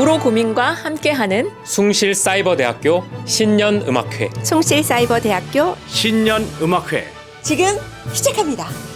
구로구민과 함께하는 숭실 사이버대학교 신년 음악회 송실사이버대학교 신년 음악회 지금 시작합니다.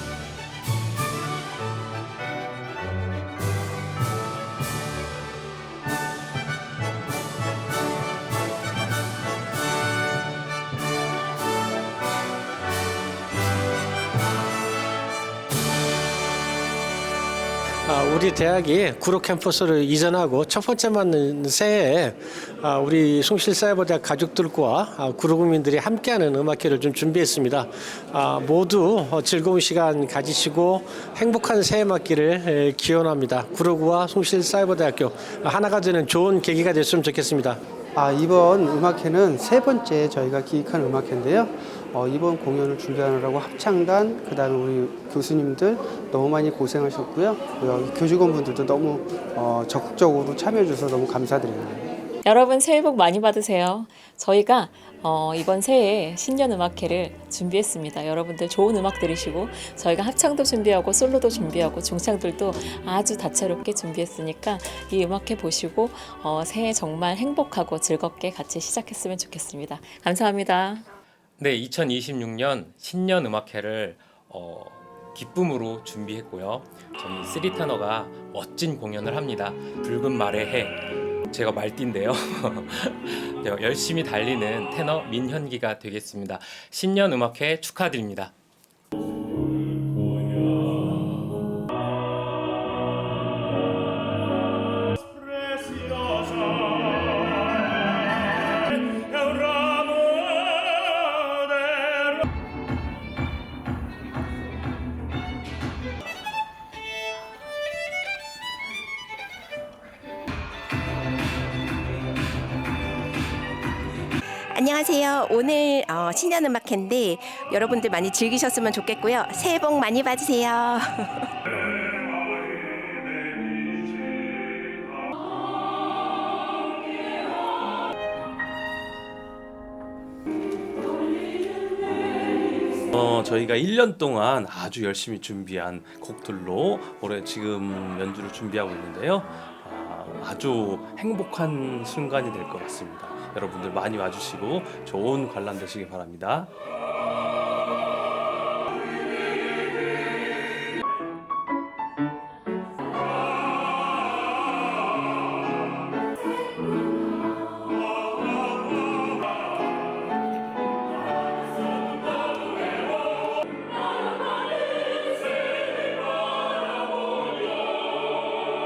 우리 대학이 구로 캠퍼스를 이전하고 첫 번째 맞는 새해에 아, 우리 숭실사이버대학 가족들과 아, 구로 국민들이 함께하는 음악회를 좀 준비했습니다. 아, 모두 어, 즐거운 시간 가지시고 행복한 새해 맞기를 에, 기원합니다. 구로구와 숭실사이버대학교 하나가 되는 좋은 계기가 됐으면 좋겠습니다. 아, 이번 음악회는 세 번째 저희가 기획한 음악회인데요. 어, 이번 공연을 준비하느라고 합창단, 그 다음에 우리 교수님들 너무 많이 고생하셨고요. 어, 교직원분들도 너무 어, 적극적으로 참여해주셔서 너무 감사드립니다. 여러분 새해 복 많이 받으세요. 저희가 어, 이번 새해에 신년 음악회를 준비했습니다. 여러분들 좋은 음악 들으시고 저희가 합창도 준비하고 솔로도 준비하고 중창들도 아주 다채롭게 준비했으니까 이 음악회 보시고 어, 새해 정말 행복하고 즐겁게 같이 시작했으면 좋겠습니다. 감사합니다. 네 2026년 신년 음악회를 어, 기쁨으로 준비했고요 저희 쓰리테너가 멋진 공연을 합니다 붉은 말의 해 제가 말띠인데요. 네, 열심히 달리는 테너 민현기가 되겠습니다. 신년 음악회 축하드립니다 안녕하세요. 오늘 어, 신년 음악회인데 여러분들 많이 즐기셨으면 좋겠고요. 새해 복 많이 받으세요. 어, 저희가 1년 동안 아주 열심히 준비한 곡들로 올해 지금 연주를 준비하고 있는데요. 아, 아주 행복한 순간이 될 것 같습니다. 여러분들 많이 와주시고 좋은 관람 되시기 바랍니다.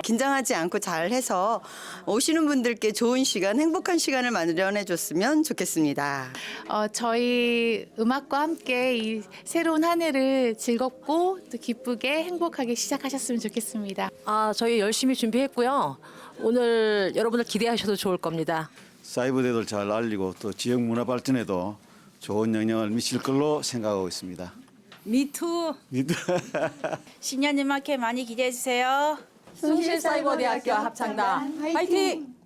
긴장하지 않고 잘 해서 오시는 분들께 좋은 시간, 행복한 시간을 마련해 줬으면 좋겠습니다. 어, 저희 음악과 함께 이 새로운 한 해를 즐겁고 또 기쁘게 행복하게 시작하셨으면 좋겠습니다. 아, 저희 열심히 준비했고요. 오늘 여러분들 기대하셔도 좋을 겁니다. 사이버대를 잘 알리고 또 지역 문화 발전에도 좋은 영향을 미칠 걸로 생각하고 있습니다. 미투 신년 음악회 많이 기대해 주세요. 숭실사이버대학교 합창단 화이팅!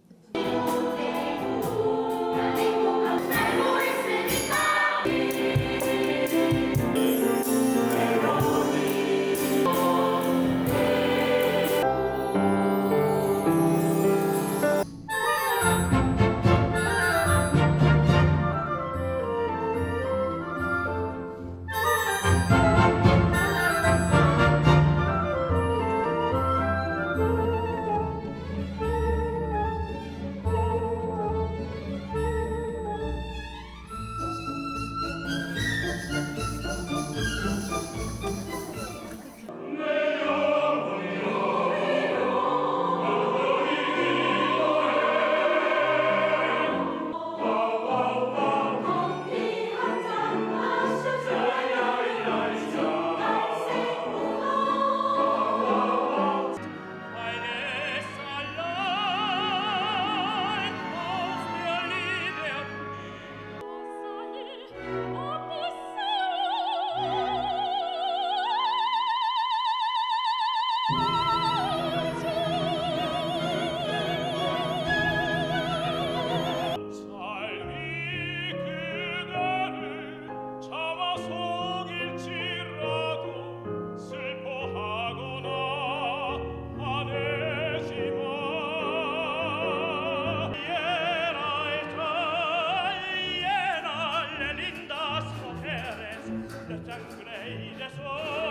Jack Grey, das Ohr.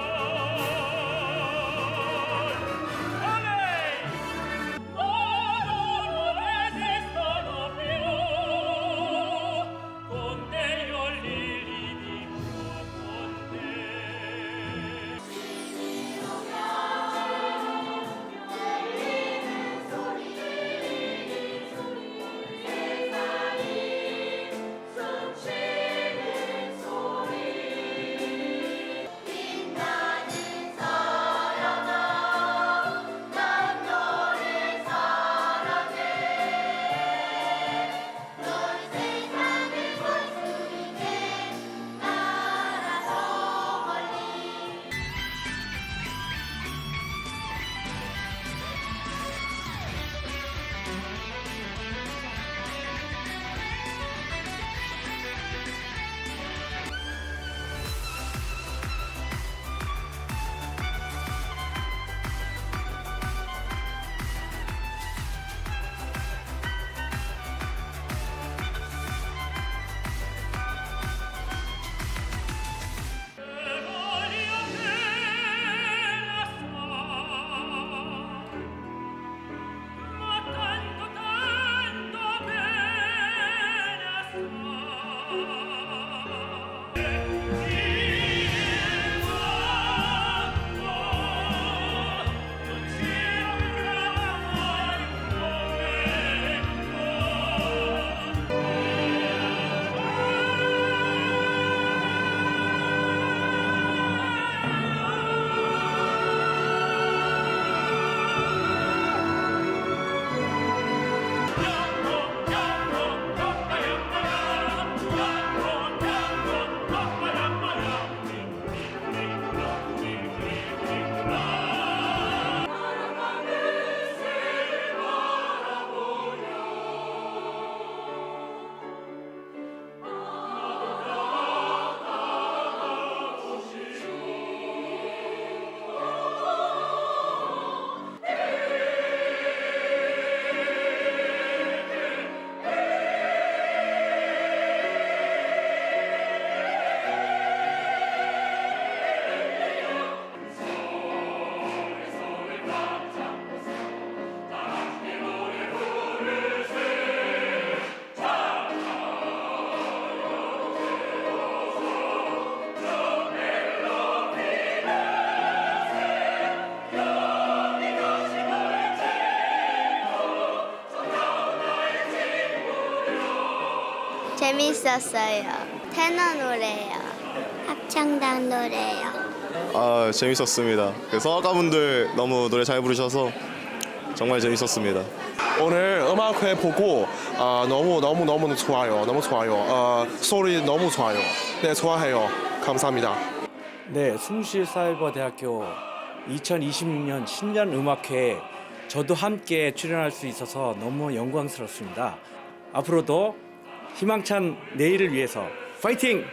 재밌었어요. 테너 노래요. 합창단 노래요. 아 재밌었습니다. 그 성악가분들 너무 노래 잘 부르셔서 정말 재밌었습니다. 오늘 음악회 보고 아, 너무 너무 너무 좋아요. 너무 좋아요. 어, 소리 너무 좋아요. 네 좋아해요. 감사합니다. 네, 숭실사이버대학교 2026년 신년 음악회에 저도 함께 출연할 수 있어서 너무 영광스럽습니다. 앞으로도 희망찬 내일을 위해서 파이팅!